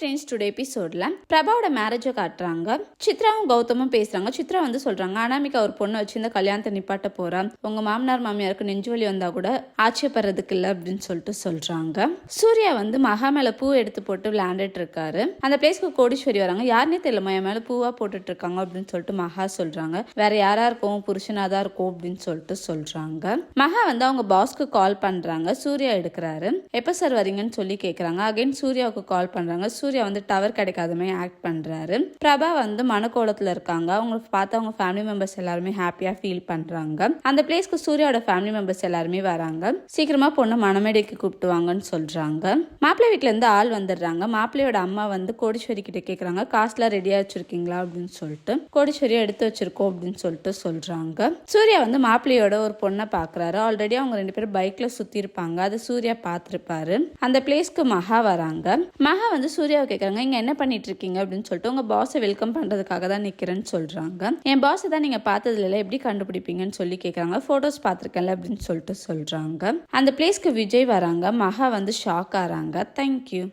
Friends today எபிசோட்ல பிரபாவோட மேரேஜை காட்டுறாங்க. சித்ராவும் கௌதமும் பேசுறாங்க. சித்ரா வந்து சொல்றாங்க அனாமிகா ஒரு பொண்ணை வச்சு இந்த கல்யாணத்தை நிப்பாட்ட போகிறான் உங்க மாமனார் மாமியாருக்கு நெஞ்சு வலி வந்தா கூட ஆச்சரியப்படுறதுக்கு இல்லை அப்படின்னு சொல்லிட்டு சொல்றாங்க. சூர்யா வந்து மகா மேல பூ எடுத்து போட்டு விளையாண்டுட்டு இருக்காரு. அந்த பிளேஸ்க்கு கோடீஸ்வரி வராங்க. யாருனே தெரியல என் மேல பூவா போட்டுட்டு இருக்காங்க அப்படின்னு சொல்லிட்டு மகா சொல்றாங்க. வேற யாரா இருக்கும்? புருஷனா தான் இருக்கும் அப்படின்னு சொல்லிட்டு சொல்றாங்க. மகா வந்து அவங்க பாஸ்க்கு கால் பண்றாங்க. சூர்யா எடுக்கிறாரு. எப்ப சார் வரீங்கன்னு சொல்லி கேக்குறாங்க. அகைன் சூர்யாவுக்கு கால் பண்றாங்க. சூர்யா வந்து டவர் கிடைக்காத மாதிரி ஆக்ட் பண்ணுறாரு பிரபா வந்து மனக்கோலத்தில் இருக்காங்க. அவங்க பார்த்து அவங்க ஃபேமிலி மெம்பர்ஸ் எல்லாருமே ஹாப்பியாக ஃபீல் பண்ணுறாங்க அந்த பிளேஸ்க்கு சூர்யாவோட ஃபேமிலி மெம்பர்ஸ் எல்லாருமே வராங்க. சீக்கிரமாக பொண்ணு மணமேடைக்கு கூப்பிட்டுவாங்கன்னு சொல்கிறாங்க மாப்பிள்ளை வீட்டிலேருந்து இருந்து ஆள் வந்துடுறாங்க. மாப்பிள்ளையோட அம்மா வந்து கோடீஸ்வரி கிட்ட கேட்குறாங்க காசுலாம் ரெடியாக வச்சுருக்கீங்களா அப்படின்னு சொல்லிட்டு. கோடீஸ்வரி எடுத்து வச்சிருக்கோம் அப்படின்னு சொல்லிட்டு சொல்கிறாங்க சூர்யா வந்து மாப்பிள்ளையோட ஒரு பொண்ணை பார்க்குறாரு ஆல்ரெடி அவங்க ரெண்டு பேரும் பைக்கில் சுற்றி இருப்பாங்க அது சூர்யா பார்த்துருப்பாரு. அந்த பிளேஸ்க்கு மகா வராங்க. மகா வந்து சூர்யாவை கேட்குறாங்க இங்கே என்ன பண்ணிட்டு இருக்கீங்க? அப்படின்னு சொல்லிட்டு உங்கள் பாஸை வெல்கம் பண்ணுறதுக்காக தான் நிற்கிறேன்னு சொல்கிறாங்க என் பாஸை தான் நீங்கள் பார்த்ததுல எப்படி கண்டுபிடிப்பீங்கன்னு சொல்லி கேட்குறாங்க ஃபோட்டோஸ் பார்த்துருக்கேன்ல அப்படின்னு சொல்லிட்டு சொல்கிறாங்க அந்த பிளேஸ்க்கு விஜய் வராங்க. மகா வந்து ஷாக் Thank you.